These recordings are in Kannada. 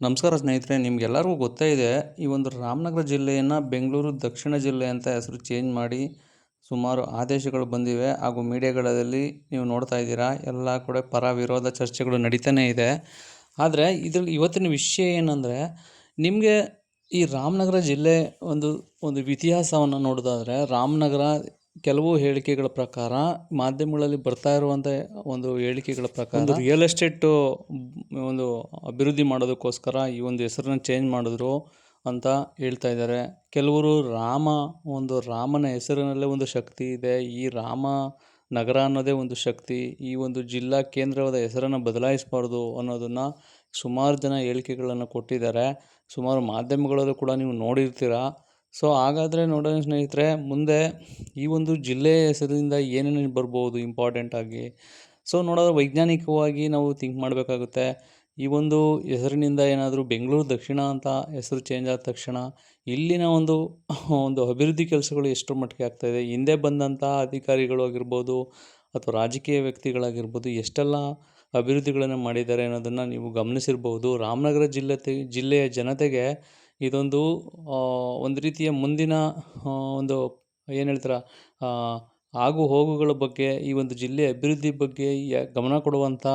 ನಮಸ್ಕಾರ ಸ್ನೇಹಿತರೆ, ನಿಮಗೆಲ್ಲರಿಗೂ ಗೊತ್ತೇ ಇದೆ, ಈ ಒಂದು ರಾಮನಗರ ಜಿಲ್ಲೆಯನ್ನು ಬೆಂಗಳೂರು ದಕ್ಷಿಣ ಜಿಲ್ಲೆ ಅಂತ ಹೆಸರು ಚೇಂಜ್ ಮಾಡಿ ಸುಮಾರು ಆದೇಶಗಳು ಬಂದಿವೆ. ಹಾಗೂ ಮೀಡಿಯಾಗಳಲ್ಲಿ ನೀವು ನೋಡ್ತಾ ಇದ್ದೀರಾ, ಎಲ್ಲ ಕಡೆ ಪರ ವಿರೋಧ ಚರ್ಚೆಗಳು ನಡೀತಾನೆ ಇದೆ. ಆದರೆ ಇದ್ರಲ್ಲಿ ಇವತ್ತಿನ ವಿಷಯ ಏನಂದರೆ, ನಿಮಗೆ ಈ ರಾಮನಗರ ಜಿಲ್ಲೆ ಒಂದು ಒಂದು ಇತಿಹಾಸವನ್ನು ನೋಡೋದಾದರೆ, ರಾಮನಗರ ಕೆಲವು ಹೇಳಿಕೆಗಳ ಪ್ರಕಾರ ಮಾಧ್ಯಮಗಳಲ್ಲಿ ಬರ್ತಾ ಇರುವಂಥ ಒಂದು ಹೇಳಿಕೆಗಳ ಪ್ರಕಾರ ಒಂದು ರಿಯಲ್ ಎಸ್ಟೇಟು ಒಂದು ಅಭಿವೃದ್ಧಿ ಮಾಡೋದಕ್ಕೋಸ್ಕರ ಈ ಒಂದು ಹೆಸರನ್ನ ಚೇಂಜ್ ಮಾಡಿದ್ರು ಅಂತ ಹೇಳ್ತಾ ಇದ್ದಾರೆ. ಕೆಲವರು ರಾಮ, ಒಂದು ರಾಮನ ಹೆಸರಿನಲ್ಲೇ ಒಂದು ಶಕ್ತಿ ಇದೆ. ಈ ರಾಮ ನಗರ ಅನ್ನೋದೇ ಒಂದು ಶಕ್ತಿ. ಈ ಒಂದು ಜಿಲ್ಲಾ ಕೇಂದ್ರವಾದ ಹೆಸರನ್ನು ಬದಲಾಯಿಸಬಾರ್ದು ಅನ್ನೋದನ್ನು ಸುಮಾರು ಜನ ಹೇಳಿಕೆಗಳನ್ನು ಕೊಟ್ಟಿದ್ದಾರೆ. ಸುಮಾರು ಮಾಧ್ಯಮಗಳಲ್ಲೂ ಕೂಡ ನೀವು ನೋಡಿರ್ತೀರ? ಸೊ ಹಾಗಾದರೆ ನೋಡೋಣ ಸ್ನೇಹಿತರೆ, ಮುಂದೆ ಈ ಒಂದು ಜಿಲ್ಲೆಯ ಹೆಸರಿಂದ ಏನೇನು ಬರ್ಬೋದು ಇಂಪಾರ್ಟೆಂಟಾಗಿ ಸೊ ನೋಡೋದ್ರೆ ವೈಜ್ಞಾನಿಕವಾಗಿ ನಾವು ಥಿಂಕ್ ಮಾಡಬೇಕಾಗುತ್ತೆ. ಈ ಒಂದು ಹೆಸರಿನಿಂದ ಏನಾದರೂ ಬೆಂಗಳೂರು ದಕ್ಷಿಣ ಅಂತ ಹೆಸರು ಚೇಂಜ್ ಆದ ತಕ್ಷಣ ಇಲ್ಲಿನ ಒಂದು ಒಂದು ಅಭಿವೃದ್ಧಿ ಕೆಲಸಗಳು ಎಷ್ಟರ ಮಟ್ಟಿಗೆ ಆಗ್ತಾಯಿದೆ ಹಿಂದೆ ಬಂದಂಥ ಅಧಿಕಾರಿಗಳು ಆಗಿರ್ಬೋದು ಅಥವಾ ರಾಜಕೀಯ ವ್ಯಕ್ತಿಗಳಾಗಿರ್ಬೋದು ಎಷ್ಟೆಲ್ಲ ಅಭಿವೃದ್ಧಿಗಳನ್ನು ಮಾಡಿದ್ದಾರೆ ಅನ್ನೋದನ್ನು ನೀವು ಗಮನಿಸಿರ್ಬೋದು. ರಾಮನಗರ ಜಿಲ್ಲೆ, ಜಿಲ್ಲೆಯ ಜನತೆಗೆ ಇದೊಂದು ಒಂದು ರೀತಿಯ ಮುಂದಿನ ಒಂದು, ಏನು ಹೇಳ್ತಾರೆ ಆಗು ಹೋಗುಗಳ ಬಗ್ಗೆ, ಈ ಒಂದು ಜಿಲ್ಲೆಯ ಅಭಿವೃದ್ಧಿ ಬಗ್ಗೆ ಗಮನ ಕೊಡುವಂಥ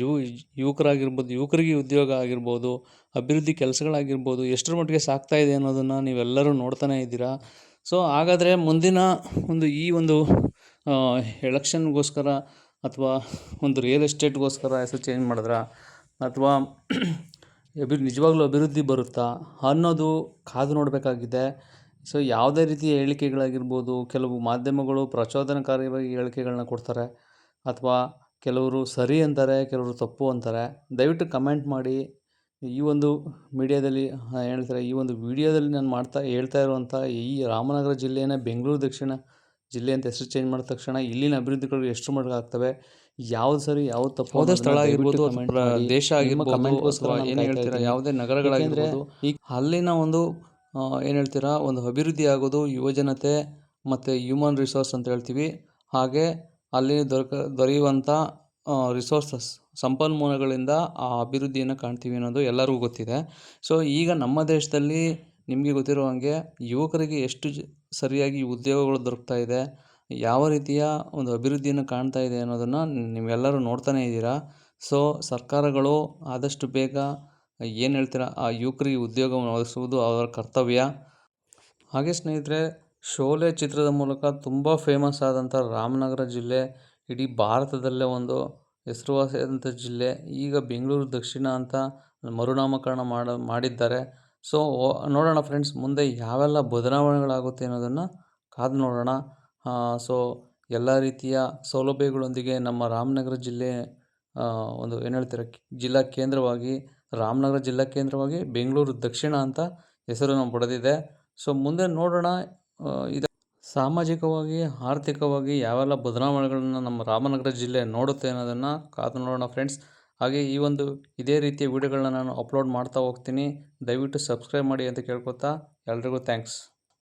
ಯುವ, ಯುವಕರಾಗಿರ್ಬೋದು, ಯುವಕರಿಗೆ ಉದ್ಯೋಗ ಆಗಿರ್ಬೋದು, ಅಭಿವೃದ್ಧಿ ಕೆಲಸಗಳಾಗಿರ್ಬೋದು, ಎಷ್ಟರ ಮಟ್ಟಿಗೆ ಸಾಗ್ತಾ ಇದೆ ಅನ್ನೋದನ್ನು ನೀವೆಲ್ಲರೂ ನೋಡ್ತಾನೇ ಇದ್ದೀರಾ. ಸೊ, ಹಾಗಾದರೆ ಮುಂದಿನ ಒಂದು, ಈ ಒಂದು ಎಲೆಕ್ಷನ್ಗೋಸ್ಕರ ಅಥವಾ ಒಂದು ರಿಯಲ್ ಎಸ್ಟೇಟ್ಗೋಸ್ಕರ ಹೆಸರು ಚೇಂಜ್ ಮಾಡಿದ್ರಾ? ಅಥವಾ ಅಭಿ ನಿಜವಾಗ್ಲೂ ಅಭಿವೃದ್ಧಿ ಬರುತ್ತಾ ಅನ್ನೋದು ಕಾದು ನೋಡಬೇಕಾಗಿದೆ. ಸೊ, ಯಾವುದೇ ರೀತಿಯ ಹೇಳಿಕೆಗಳಾಗಿರ್ಬೋದು, ಕೆಲವು ಮಾಧ್ಯಮಗಳು ಪ್ರಚೋದನಕಾರಿಯಾಗಿ ಹೇಳಿಕೆಗಳನ್ನ ಕೊಡ್ತಾರೆ ಅಥವಾ ಕೆಲವರು ಸರಿ ಅಂತಾರೆ, ಕೆಲವರು ತಪ್ಪು ಅಂತಾರೆ, ದಯವಿಟ್ಟು ಕಮೆಂಟ್ ಮಾಡಿ. ಈ ಒಂದು ಮೀಡಿಯಾದಲ್ಲಿ ಹೇಳ್ತಾರೆ, ಈ ಒಂದು ವಿಡಿಯೋದಲ್ಲಿ ನಾನು ಮಾಡ್ತಾ, ಹೇಳ್ತಾ ಇರುವಂಥ ಈ ರಾಮನಗರ ಜಿಲ್ಲೆಯನ್ನು, ಬೆಂಗಳೂರು ದಕ್ಷಿಣ ಜಿಲ್ಲೆ ಅಂತ ಹೆಸರು ಚೇಂಜ್ ಮಾಡಿದ ತಕ್ಷಣ ಇಲ್ಲಿನ ಅಭಿವೃದ್ಧಿಗಳು ಎಷ್ಟು ಮಟ್ಟಿಗೆ ಆಗ್ತವೆ ಯಾವ್ದು ಸರಿ ಯಾವ್ದು ತಪ್ಪು ಯಾವುದೇ ಸ್ಥಳ ಆಗಿರ್ಬೋದು ದೇಶ ಆಗಿರ್ಬೋದು ಏನು ಹೇಳ್ತೀರಾ ಯಾವುದೇ ನಗರಗಳಾಗಿರ್ಬೋದು. ಈ ಅಲ್ಲಿನ ಒಂದು ಏನು ಹೇಳ್ತೀರಾ ಒಂದು ಅಭಿವೃದ್ಧಿ ಆಗೋದು ಯುವಜನತೆ ಮತ್ತು ಹ್ಯೂಮನ್ ರಿಸೋರ್ಸ್ ಅಂತ ಹೇಳ್ತೀವಿ. ಹಾಗೆ ಅಲ್ಲಿ ದೊರಕ ದೊರೆಯುವಂಥ ರಿಸೋರ್ಸಸ್ ಸಂಪನ್ಮೂಲಗಳಿಂದ ಆ ಅಭಿವೃದ್ಧಿಯನ್ನು ಕಾಣ್ತೀವಿ ಅನ್ನೋದು ಎಲ್ಲರಿಗೂ ಗೊತ್ತಿದೆ. ಸೊ ಈಗ ನಮ್ಮ ದೇಶದಲ್ಲಿ ನಿಮಗೆ ಗೊತ್ತಿರೋ ಹಾಗೆ ಯುವಕರಿಗೆ ಎಷ್ಟು ಸರಿಯಾಗಿ ಉದ್ಯೋಗಗಳು ದೊರಕ್ತಾ ಇದೆ ಯಾವ ರೀತಿಯ ಒಂದು ಅಭಿವೃದ್ಧಿಯನ್ನು ಕಾಣ್ತಾ ಇದೆ ಅನ್ನೋದನ್ನು ನೀವೆಲ್ಲರೂ ನೋಡ್ತಾನೇ ಇದ್ದೀರಾ. ಸೊ ಸರ್ಕಾರಗಳು ಆದಷ್ಟು ಬೇಗ ಏನು ಹೇಳ್ತೀರಾ, ಆ ಯುವಕರಿಗೆ ಉದ್ಯೋಗವನ್ನು ಒದಗಿಸುವುದು ಅವರ ಕರ್ತವ್ಯ. ಹಾಗೆ ಸ್ನೇಹಿತರೆ, ಶೋಲೆ ಚಿತ್ರದ ಮೂಲಕ ತುಂಬ ಫೇಮಸ್ ಆದಂಥ ರಾಮನಗರ ಜಿಲ್ಲೆ, ಇಡೀ ಭಾರತದಲ್ಲೇ ಒಂದು ಹೆಸರುವಾಸಿಯಾದಂಥ ಜಿಲ್ಲೆ, ಈಗ ಬೆಂಗಳೂರು ದಕ್ಷಿಣ ಅಂತ ಮರುನಾಮಕರಣ ಮಾಡ, ಮಾಡಿದ್ದಾರೆ. ಸೊ ನೋಡೋಣ ಫ್ರೆಂಡ್ಸ್ ಮುಂದೆ ಯಾವೆಲ್ಲ ಬದಲಾವಣೆಗಳಾಗುತ್ತೆ ಅನ್ನೋದನ್ನು ಕಾದು ನೋಡೋಣ. ಸೊ ಎಲ್ಲ ರೀತಿಯ ಸೌಲಭ್ಯಗಳೊಂದಿಗೆ ನಮ್ಮ ರಾಮನಗರ ಜಿಲ್ಲೆ ಒಂದು ಏನು ಹೇಳ್ತಾರೆ, ಜಿಲ್ಲಾ ಕೇಂದ್ರವಾಗಿ, ರಾಮನಗರ ಜಿಲ್ಲಾ ಕೇಂದ್ರವಾಗಿ ಬೆಂಗಳೂರು ದಕ್ಷಿಣ ಅಂತ ಹೆಸರನ್ನು ಪಡೆದಿದೆ. ಸೊ ಮುಂದೆ ನೋಡೋಣ ಇದು ಸಾಮಾಜಿಕವಾಗಿ, ಆರ್ಥಿಕವಾಗಿ ಯಾವೆಲ್ಲ ಬದಲಾವಣೆಗಳನ್ನು ನಮ್ಮ ರಾಮನಗರ ಜಿಲ್ಲೆ ನೋಡುತ್ತೆ ಅನ್ನೋದನ್ನು ಕಾದು ನೋಡೋಣ ಫ್ರೆಂಡ್ಸ್ ಹಾಗೆ ಈ ಒಂದು ಇದೇ ರೀತಿಯ ವಿಡಿಯೋಗಳನ್ನ ನಾನು ಅಪ್ಲೋಡ್ ಮಾಡ್ತಾ ಹೋಗ್ತೀನಿ. ದಯವಿಟ್ಟು ಸಬ್ಸ್ಕ್ರೈಬ್ ಮಾಡಿ ಅಂತ ಕೇಳ್ಕೊತಾ, ಎಲ್ರಿಗೂ ಥ್ಯಾಂಕ್ಸ್